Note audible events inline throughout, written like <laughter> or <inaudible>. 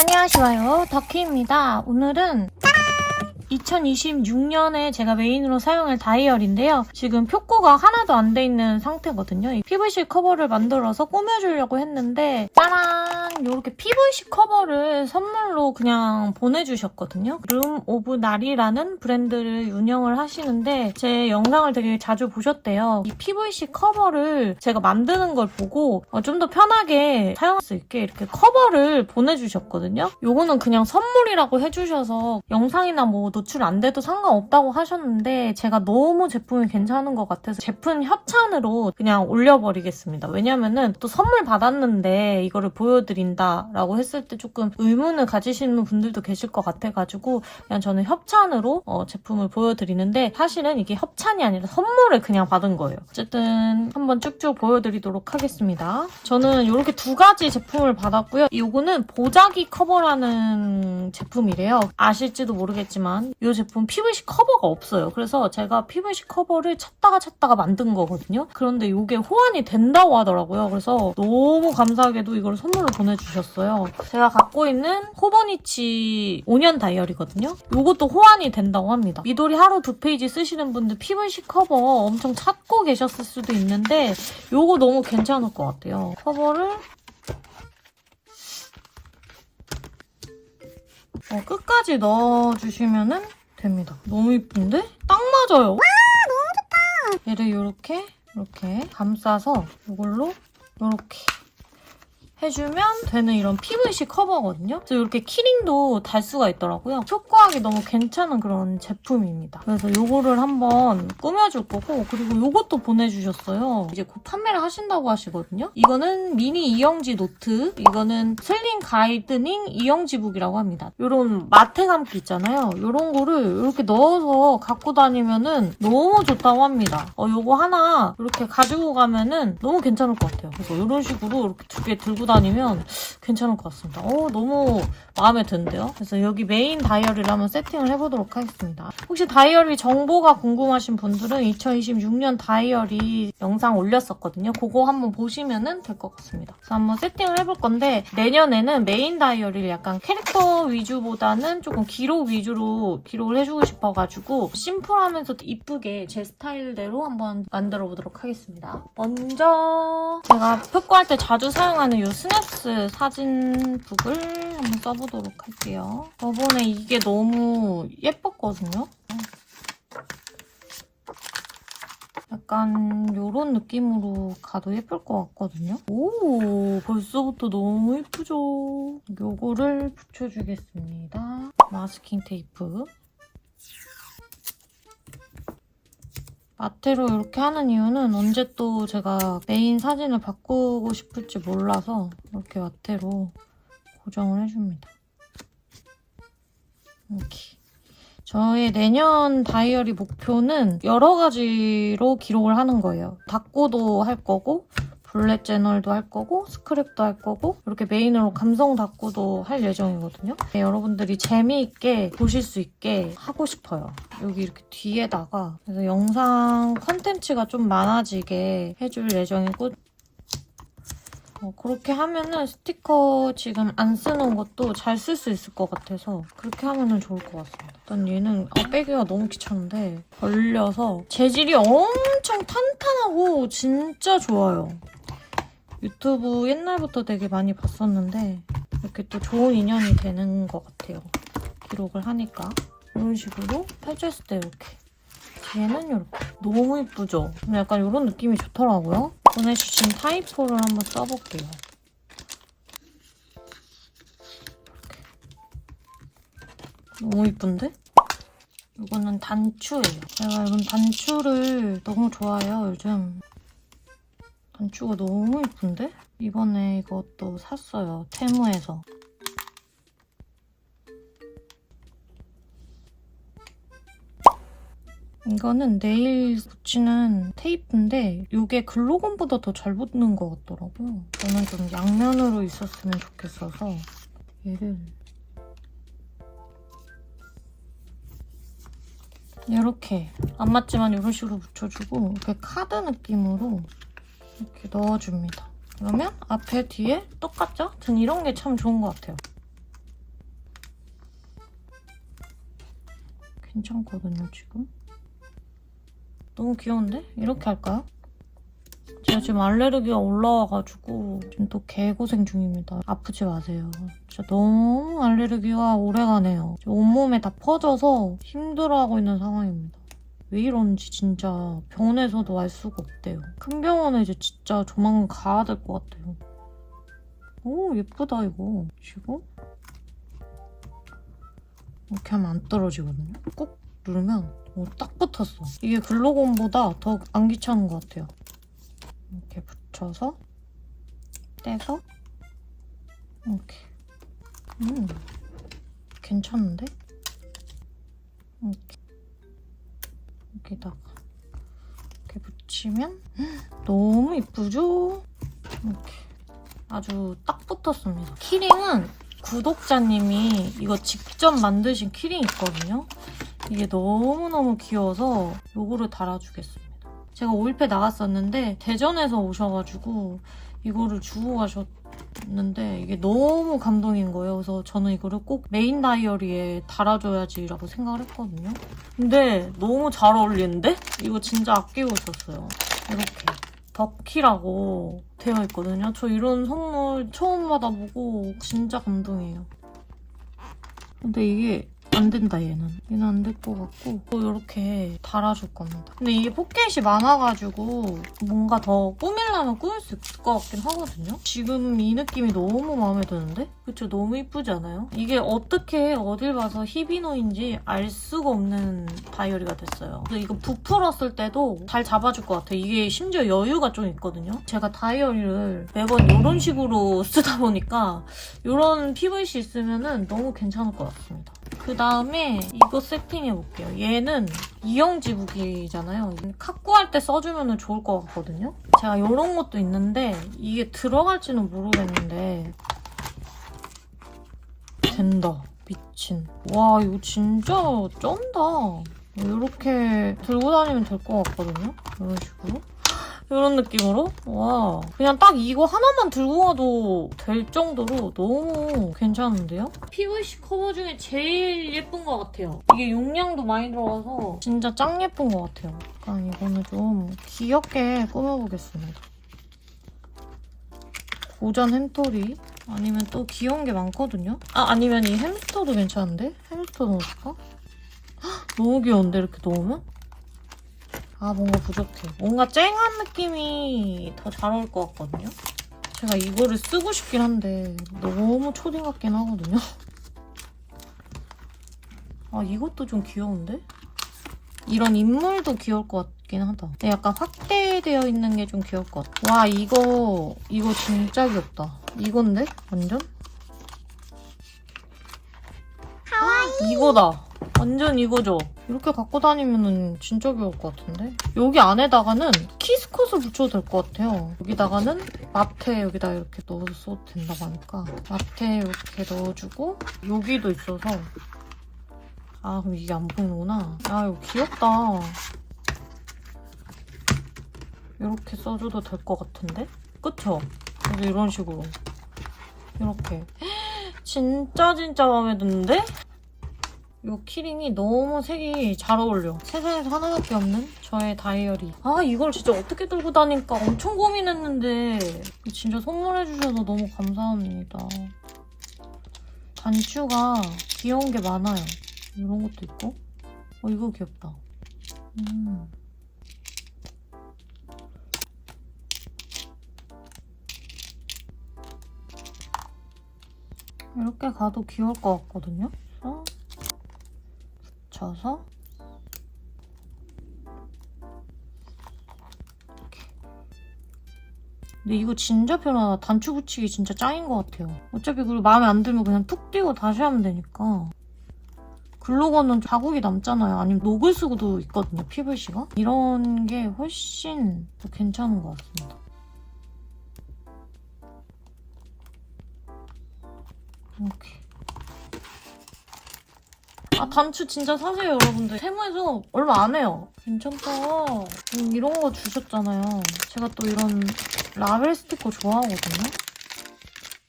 안녕하세요. 덕희입니다. 오늘은 2026년에 제가 메인으로 사용할 다이얼인데요. 지금 표고가 하나도 안 돼 있는 상태거든요. 이 PVC 커버를 만들어서 꾸며주려고 했는데 짜란! 이렇게 PVC 커버를 선물로 그냥 보내주셨거든요. 룸 오브 날이라는 브랜드를 운영을 하시는데 제 영상을 되게 자주 보셨대요. 이 PVC 커버를 제가 만드는 걸 보고 어, 좀더 편하게 사용할 수 있게 이렇게 커버를 보내주셨거든요. 요거는 그냥 선물이라고 해주셔서 영상이나 뭐 노출 안 돼도 상관없다고 하셨는데 제가 너무 제품이 괜찮은 것 같아서 제품 협찬으로 그냥 올려버리겠습니다. 왜냐면은 또 선물 받았는데 이거를 보여드린다라고 했을 때 조금 의문을 가지시는 분들도 계실 것 같아가지고 그냥 저는 협찬으로 어, 제품을 보여드리는데 사실은 이게 협찬이 아니라 선물을 그냥 받은 거예요. 어쨌든 한번 쭉쭉 보여드리도록 하겠습니다. 저는 이렇게 두 가지 제품을 받았고요. 이거는 보자기 커버라는 제품이래요. 아실지도 모르겠지만 이 제품 PVC 커버가 없어요. 그래서 제가 PVC 커버를 찾다가 찾다가 만든 거거든요. 그런데 이게 호환이 된다고 하더라고요. 그래서 너무 감사하게도 이걸 선물로 보내주셨어요. 제가 갖고 있는 호버니치 5년 다이얼이거든요. 이것도 호환이 된다고 합니다. 미도리 하루 두 페이지 쓰시는 분들 PVC 커버 엄청 찾고 계셨을 수도 있는데 이거 너무 괜찮을 것 같아요. 커버를 어, 끝까지 넣어주시면 됩니다. 너무 이쁜데? 딱 맞아요. 와, 너무 좋다. 얘를 이렇게 이렇게 감싸서 이걸로 이렇게 해주면 되는 이런 PVC 커버거든요. 그래서 이렇게 키링도 달 수가 있더라고요. 효과하기 너무 괜찮은 그런 제품입니다. 그래서 이거를 한번 꾸며줄 거고 그리고 이것도 보내주셨어요. 이제 곧 판매를 하신다고 하시거든요. 이거는 미니 이영지 노트, 이거는 슬림 가이드닝 이영지북이라고 합니다. 이런 마테 감기 있잖아요. 이런 거를 이렇게 넣어서 갖고 다니면은 너무 좋다고 합니다. 어, 요거 하나 이렇게 가지고 가면은 너무 괜찮을 것 같아요. 그래서 이런 식으로 이렇게 두 개 들고 다니면 괜찮을 것 같습니다. 어, 너무 마음에 드는데요? 그래서 여기 메인 다이어리를 한번 세팅을 해보도록 하겠습니다. 혹시 다이어리 정보가 궁금하신 분들은 2026년 다이어리 영상 올렸었거든요. 그거 한번 보시면 될 것 같습니다. 그래서 한번 세팅을 해볼 건데 내년에는 메인 다이어리를 약간 캐릭터 위주보다는 조금 기록 위주로 기록을 해주고 싶어가지고 심플하면서 이쁘게 제 스타일대로 한번 만들어 보도록 하겠습니다. 먼저 제가 표고할 때 자주 사용하는 이 스냅스 사 진북을 한번 써보도록 할게요. 저번에 이게 너무 예뻤거든요. 약간 이런 느낌으로 가도 예쁠 것 같거든요. 오, 벌써부터 너무 예쁘죠? 요거를 붙여주겠습니다. 마스킹 테이프. 마테로 이렇게 하는 이유는 언제 또 제가 메인 사진을 바꾸고 싶을지 몰라서 이렇게 마테로 고정을 해줍니다. 이렇게. 저의 내년 다이어리 목표는 여러 가지로 기록을 하는 거예요. 닥고도 할 거고, 블랙 제널도 할 거고, 스크랩도 할 거고, 이렇게 메인으로 감성 닥고도 할 예정이거든요. 네, 여러분들이 재미있게 보실 수 있게 하고 싶어요. 여기 이렇게 뒤에다가 그래서 영상 컨텐츠가 좀 많아지게 해줄 예정이고 어, 그렇게 하면은 스티커 지금 안 쓰는 것도 잘 쓸 수 있을 것 같아서 그렇게 하면은 좋을 것 같습니다. 일단 얘는 아, 빼기가 너무 귀찮은데 벌려서 재질이 엄청 탄탄하고 진짜 좋아요. 유튜브 옛날부터 되게 많이 봤었는데 이렇게 또 좋은 인연이 되는 것 같아요. 기록을 하니까 이런 식으로 펼쳤을 때 이렇게 뒤에는 이렇게 너무 예쁘죠? 약간 이런 느낌이 좋더라고요. 보내주신 타이포를 한번 써볼게요. 너무 예쁜데? 이거는 단추예요. 제가 이런 단추를 너무 좋아해요, 요즘. 단추가 너무 예쁜데? 이번에 이것도 샀어요, 테무에서. 이거는 네일 붙이는 테이프인데 이게 글로건보다 더 잘 붙는 것 같더라고요. 저는 좀 양면으로 있었으면 좋겠어서 얘를 이렇게 안 맞지만 이런 식으로 붙여주고 이렇게 카드 느낌으로 이렇게 넣어줍니다. 그러면 앞에 뒤에 똑같죠? 전 이런 게 참 좋은 것 같아요. 괜찮거든요, 지금. 너무 귀여운데? 이렇게 할까요? 제가 지금 알레르기가 올라와가지고 지금 또 개고생 중입니다. 아프지 마세요. 진짜 너무 알레르기가 오래가네요. 온몸에 다 퍼져서 힘들어하고 있는 상황입니다. 왜 이런지 진짜 병원에서도 알 수가 없대요. 큰 병원에 이제 진짜 조만간 가야 될 것 같아요. 오 예쁘다 이거. 지금 이렇게 하면 안 떨어지거든요. 꾹 누르면 오, 딱 붙었어. 이게 글로건보다 더 안 귀찮은 것 같아요. 이렇게 붙여서 떼서 이렇게 음 괜찮은데? 이렇게 여기다가 이렇게 붙이면 너무 이쁘죠? 이렇게 아주 딱 붙었습니다. 키링은 구독자님이 이거 직접 만드신 키링 있거든요. 이게 너무너무 귀여워서 요거를 달아주겠습니다. 제가 5일패 나갔었는데 대전에서 오셔가지고 이거를 주고 가셨는데 이게 너무 감동인 거예요. 그래서 저는 이거를 꼭 메인 다이어리에 달아줘야지라고 생각을 했거든요. 근데 너무 잘 어울리는데? 이거 진짜 아끼고 있었어요. 이렇게. 덕키라고 되어 있거든요. 저 이런 선물 처음 받아보고 진짜 감동이에요. 근데 이게 안 된다 얘는. 얘는 안 될 것 같고 또 이렇게 달아줄 겁니다. 근데 이게 포켓이 많아가지고 뭔가 더 꾸밀려면 꾸밀 수 있을 것 같긴 하거든요? 지금 이 느낌이 너무 마음에 드는데? 그쵸? 너무 이쁘지 않아요? 이게 어떻게 어딜 봐서 히비노인지 알 수가 없는 다이어리가 됐어요. 그래서 이거 부풀었을 때도 잘 잡아줄 것 같아요. 이게 심지어 여유가 좀 있거든요? 제가 다이어리를 매번 이런 식으로 쓰다 보니까 이런 PVC 있으면 너무 괜찮을 것 같습니다 그 다음에 이거 세팅해 볼게요. 얘는 이영지북이잖아요. 카쿠할 때 써주면 좋을 것 같거든요. 제가 이런 것도 있는데 이게 들어갈지는 모르겠는데 된다. 미친. 와 이거 진짜 쩐다. 이렇게 들고 다니면 될 것 같거든요. 이런 식으로. 이런 느낌으로 와 그냥 딱 이거 하나만 들고 가도 될 정도로 너무 괜찮은데요? PVC 커버 중에 제일 예쁜 것 같아요 이게 용량도 많이 들어가서 진짜 짱 예쁜 것 같아요 약간 이거는 좀 귀엽게 꾸며보겠습니다 고전 햄토리 아니면 또 귀여운 게 많거든요 아 아니면 이 햄스터도 괜찮은데? 햄스터 넣어줄까? 헉, 너무 귀여운데 이렇게 넣으면? 아 뭔가 부족해. 뭔가 쨍한 느낌이 더 잘 어울 것 같거든요. 제가 이거를 쓰고 싶긴 한데 너무 초딩 같긴 하거든요. 아 이것도 좀 귀여운데? 이런 인물도 귀여울 것 같긴 하다. 근데 약간 확대되어 있는 게 좀 귀여울 것 같아. 와 이거 이거 진짜 귀엽다. 이건데? 완전? 이거다. 완전 이거죠? 이렇게 갖고 다니면 진짜 귀여울 것 같은데? 여기 안에다가는 키스컷을 붙여도 될 것 같아요. 여기다가는 마테 여기다 이렇게 넣어서 된다고 하니까 마테 이렇게 넣어주고 여기도 있어서 아 그럼 이게 안 보이는구나. 아 이거 귀엽다. 이렇게 써줘도 될 것 같은데? 그쵸? 그래서 이런 식으로 이렇게 <gasps> 진짜 진짜 마음에 드는데? 이 키링이 너무 색이 잘 어울려. 세상에서 하나밖에 없는 저의 다이어리. 아 이걸 진짜 어떻게 들고 다닐까 엄청 고민했는데 진짜 선물해주셔서 너무 감사합니다. 단추가 귀여운 게 많아요. 이런 것도 있고. 어 이거 귀엽다. 음. 이렇게 가도 귀여울 것 같거든요. 붙여서 이렇게. 근데 이거 진짜 편하다. 단추 붙이기 진짜 짱인 것 같아요. 어차피 그리고 마음에 안 들면 그냥 툭 띄고 다시 하면 되니까. 글로건은 자국이 남잖아요. 아니면 녹을 수도 있거든요, PVC가. 이런 게 훨씬 더 괜찮은 것 같습니다. 이렇게. 아 단추 진짜 사세요 여러분들 세무에서 얼마 안 해요 괜찮다 음, 이런 거 주셨잖아요 제가 또 이런 라벨 스티커 좋아하거든요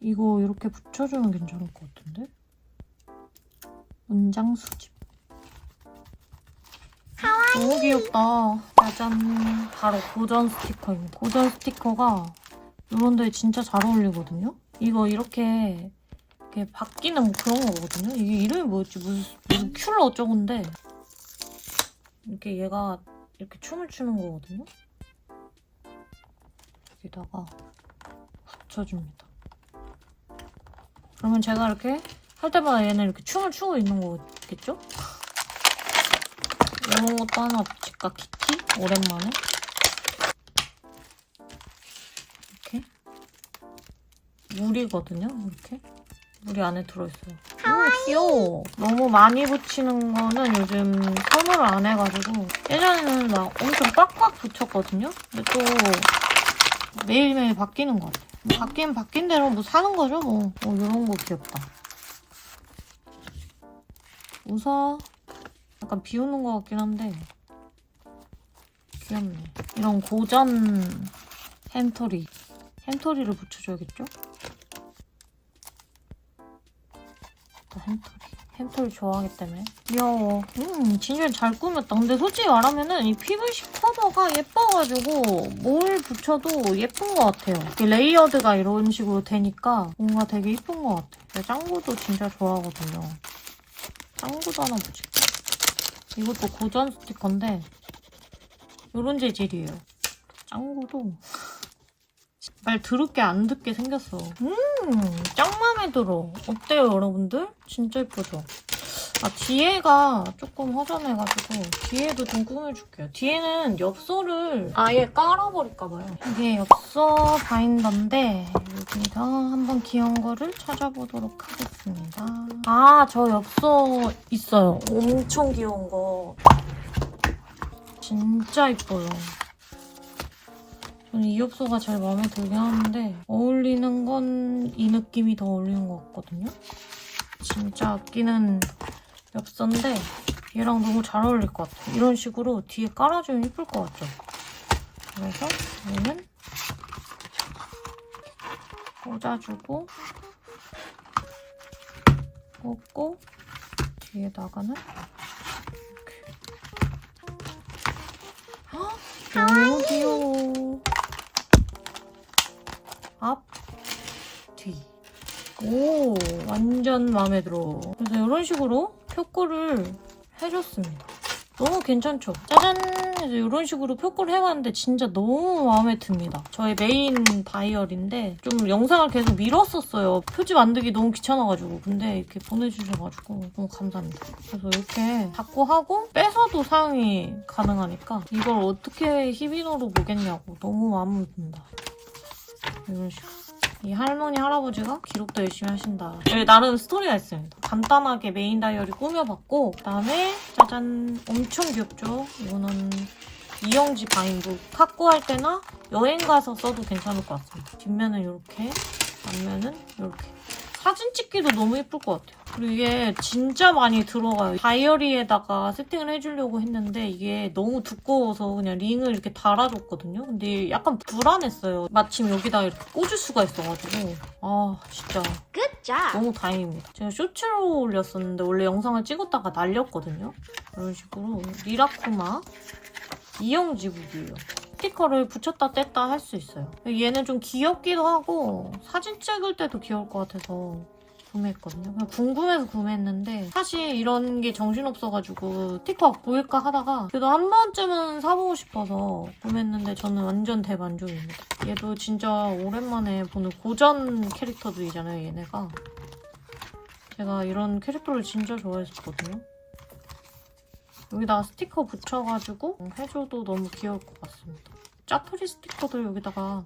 이거 이렇게 붙여주면 괜찮을 것 같은데 문장 수집 너무 귀엽다. 짜잔. 바로 고전 스티커입니다. 고전 스티커가 이런 데에 진짜 잘 어울리거든요. 이거 이렇게 이렇게 바뀌는 뭐 그런 거거든요. 이게 이름이 뭐였지? 무슨, 무슨 큐러 어쩌고인데 이렇게 얘가 이렇게 춤을 추는 거거든요. 여기다가 붙여줍니다. 그러면 제가 이렇게 할 때마다 얘는 이렇게 춤을 추고 있는 거겠죠? 이런 것도 하나 붙일까? 키티? 오랜만에. 이렇게. 물이거든요, 이렇게. 물이 안에 들어있어요. 너무 귀여워. 너무 많이 붙이는 거는 요즘 선호를 안 해가지고 예전에는 막 엄청 빡빡 붙였거든요. 근데 또 매일매일 바뀌는 것. 뭐 바뀌면 바뀐 대로 뭐 사는 거죠, 뭐. 어, 이런 거 귀엽다. 웃어. 약간 비우는 것 같긴 한데 귀엽네. 이런 고전 햄토리. 햄토리를 붙여줘야겠죠? 햄토리. 햄토리 좋아하기 때문에. 귀여워. 음, 진짜 잘 꾸몄다. 근데 솔직히 말하면은 이 PVC 커버가 예뻐가지고 뭘 붙여도 예쁜 것 같아요. 이게 레이어드가 이런 식으로 되니까 뭔가 되게 예쁜 것 같아요. 제가 짱구도 진짜 좋아하거든요. 짱구도 하나 붙일게. 이것도 고전 스티커인데 이런 재질이에요. 짱구도 말 더럽게 안 듣게 생겼어. 음, 짱 마음에 들어. 어때요, 여러분들? 진짜 예쁘죠? 아, 뒤에가 조금 허전해가지고 뒤에도 좀 꾸며줄게요. 뒤에는 엽서를 아예 깔아버릴까봐요. 이게 엽서 바인더인데 여기다 한번 귀여운 거를 찾아보도록 하겠습니다. 아, 저 엽서 있어요. 엄청 귀여운 거. 진짜 이뻐요. 저는 이 엽서가 제일 마음에 들긴 하는데 어울리는 건 이 느낌이 더 어울리는 것 같거든요. 진짜 아끼는 엽서인데 얘랑 너무 잘 어울릴 것 같아요. 이런 식으로 뒤에 깔아주면 예쁠 것 같죠? 그래서 얘는 꽂아주고 꽂고 뒤에다가는 이렇게 헉, 너무 귀여워 오, 완전 마음에 들어. 그래서 이런 식으로 표구를 해줬습니다. 너무 괜찮죠? 짜잔! 그래서 이런 식으로 표구를 해봤는데 진짜 너무 마음에 듭니다. 저의 메인 다이어리인데 좀 영상을 계속 미뤘었어요. 표지 만들기 너무 귀찮아가지고. 근데 이렇게 보내주셔가지고 너무 감사합니다. 그래서 이렇게 닫고 하고 빼서도 사용이 가능하니까 이걸 어떻게 히비노로 보겠냐고 너무 마음에 든다. 이런 식으로. 이 할머니 할아버지가 기록도 열심히 하신다. 여기 나름 스토리가 있습니다. 간단하게 메인 다이어리 꾸며봤고 그다음에 짜잔 엄청 귀엽죠? 이거는 이영지 바인북 갖고 할 때나 여행 가서 써도 괜찮을 것 같습니다. 뒷면은 이렇게, 앞면은 이렇게. 사진 찍기도 너무 예쁠 것 같아요. 그리고 이게 진짜 많이 들어가요. 다이어리에다가 세팅을 해주려고 했는데 이게 너무 두꺼워서 그냥 링을 이렇게 달아줬거든요. 근데 약간 불안했어요. 마침 여기다 이렇게 꽂을 수가 있어가지고 아 진짜 job. 너무 다행입니다. 제가 쇼츠로 올렸었는데 원래 영상을 찍었다가 날렸거든요. 이런 식으로 리라쿠마 이영지북이에요. 스티커를 붙였다 뗐다 할 수 있어요. 얘는 좀 귀엽기도 하고 사진 찍을 때도 귀여울 것 같아서 구매했거든요. 궁금해서 구매했는데 사실 이런 게 정신없어가지고 스티커가 보일까 하다가 그래도 한 번쯤은 사보고 싶어서 구매했는데 저는 완전 대만족입니다. 얘도 진짜 오랜만에 보는 고전 캐릭터들이잖아요, 얘네가. 제가 이런 캐릭터를 진짜 좋아했었거든요. 여기다가 스티커 붙여가지고 해줘도 너무 귀여울 것 같습니다. 짜투리 스티커도 여기다가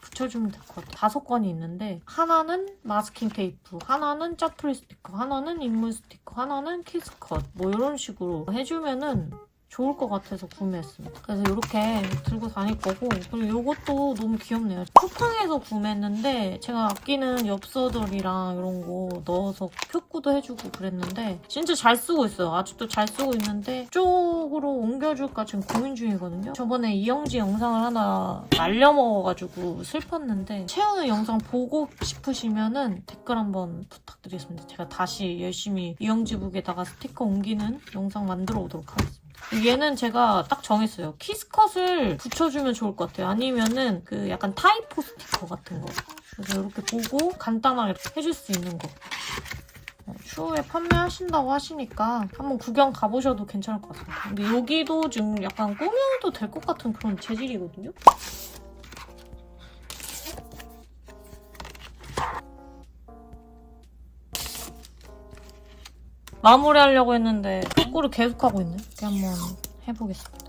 붙여주면 될 것 같아요. 다섯 건이 있는데 하나는 마스킹 테이프, 하나는 짜투리 스티커, 하나는 인물 스티커, 하나는 키스컷 뭐 이런 식으로 해주면은 좋을 것 같아서 구매했습니다. 그래서 이렇게 들고 다닐 거고 그리고 이것도 너무 귀엽네요. 쿠팡에서 구매했는데 제가 아끼는 엽서들이랑 이런 거 넣어서 표구도 해주고 그랬는데 진짜 잘 쓰고 있어요. 아직도 잘 쓰고 있는데 쪽으로 옮겨줄까 지금 고민 중이거든요. 저번에 이영지 영상을 하나 날려먹어가지고 슬펐는데 채우는 영상 보고 싶으시면은 댓글 한번 부탁드리겠습니다. 제가 다시 열심히 이영지 북에다가 스티커 옮기는 영상 만들어 오도록 하겠습니다. 얘는 제가 딱 정했어요. 키스컷을 붙여주면 좋을 것 같아요. 아니면은 그 약간 타이포 스티커 같은 거. 그래서 이렇게 보고 간단하게 해줄 수 있는 거. 어, 추후에 판매하신다고 하시니까 한번 구경 가보셔도 괜찮을 것 같습니다. 근데 여기도 지금 약간 꾸며도 될 것 같은 그런 재질이거든요. 마무리하려고 했는데 탁구를 계속하고 있네. 한번 해보겠습니다.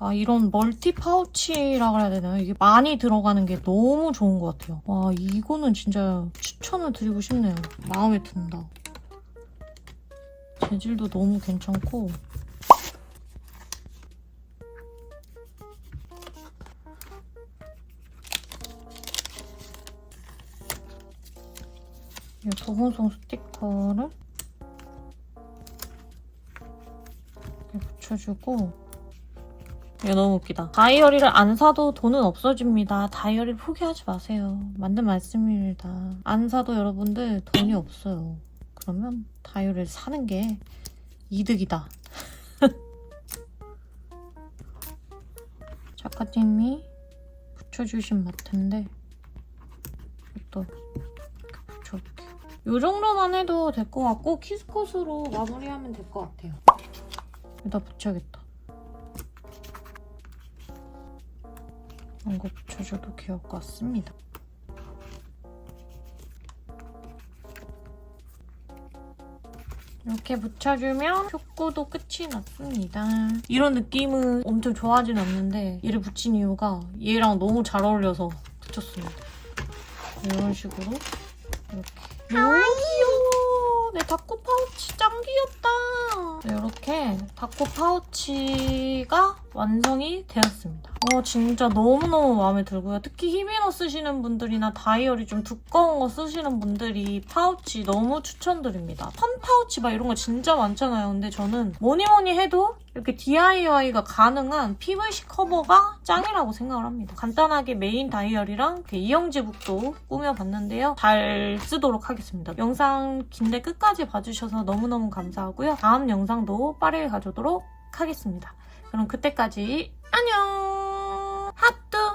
아 이런 멀티 파우치라 그래야 되나요? 이게 많이 들어가는 게 너무 좋은 것 같아요. 와 이거는 진짜 추천을 드리고 싶네요. 마음에 든다. 재질도 너무 괜찮고 도금송 스티커를 이렇게 붙여주고 이거 너무 웃기다. 다이어리를 안 사도 돈은 없어집니다. 다이어리 포기하지 마세요. 맞는 말씀입니다. 안 사도 여러분들 돈이 없어요. 그러면 다이어리를 사는 게 이득이다. <laughs> 작가님이 붙여주신 마트인데 또 붙여볼게요. 이 정도만 해도 될 것 같고 키스컷으로 마무리하면 될 것 같아요. 여기다 붙여야겠다. 이런 거 붙여줘도 귀여울 것 같습니다. 이렇게 붙여주면 효과도 끝이 났습니다. 이런 느낌은 엄청 좋아하진 않는데 얘를 붙인 이유가 얘랑 너무 잘 어울려서 붙였습니다. 이런 식으로 귀여워. 내 다코 파우치 짱 귀엽다. 네, 이렇게 다코 파우치가 완성이 되었습니다. 어, 진짜 너무너무 마음에 들고요. 특히 히비노 쓰시는 분들이나 다이어리 좀 두꺼운 거 쓰시는 분들이 파우치 너무 추천드립니다. 펀 파우치 막 이런 거 진짜 많잖아요. 근데 저는 뭐니 뭐니 해도 이렇게 DIY가 가능한 PVC 커버가 짱이라고 생각을 합니다. 간단하게 메인 다이어리랑 이영지북도 꾸며봤는데요. 잘 쓰도록 하겠습니다. 영상 긴데 끝까지 봐주셔서 너무너무 감사하고요. 다음 영상도 빠르게 가져오도록 하겠습니다. 그럼 그때까지 안녕! 합두!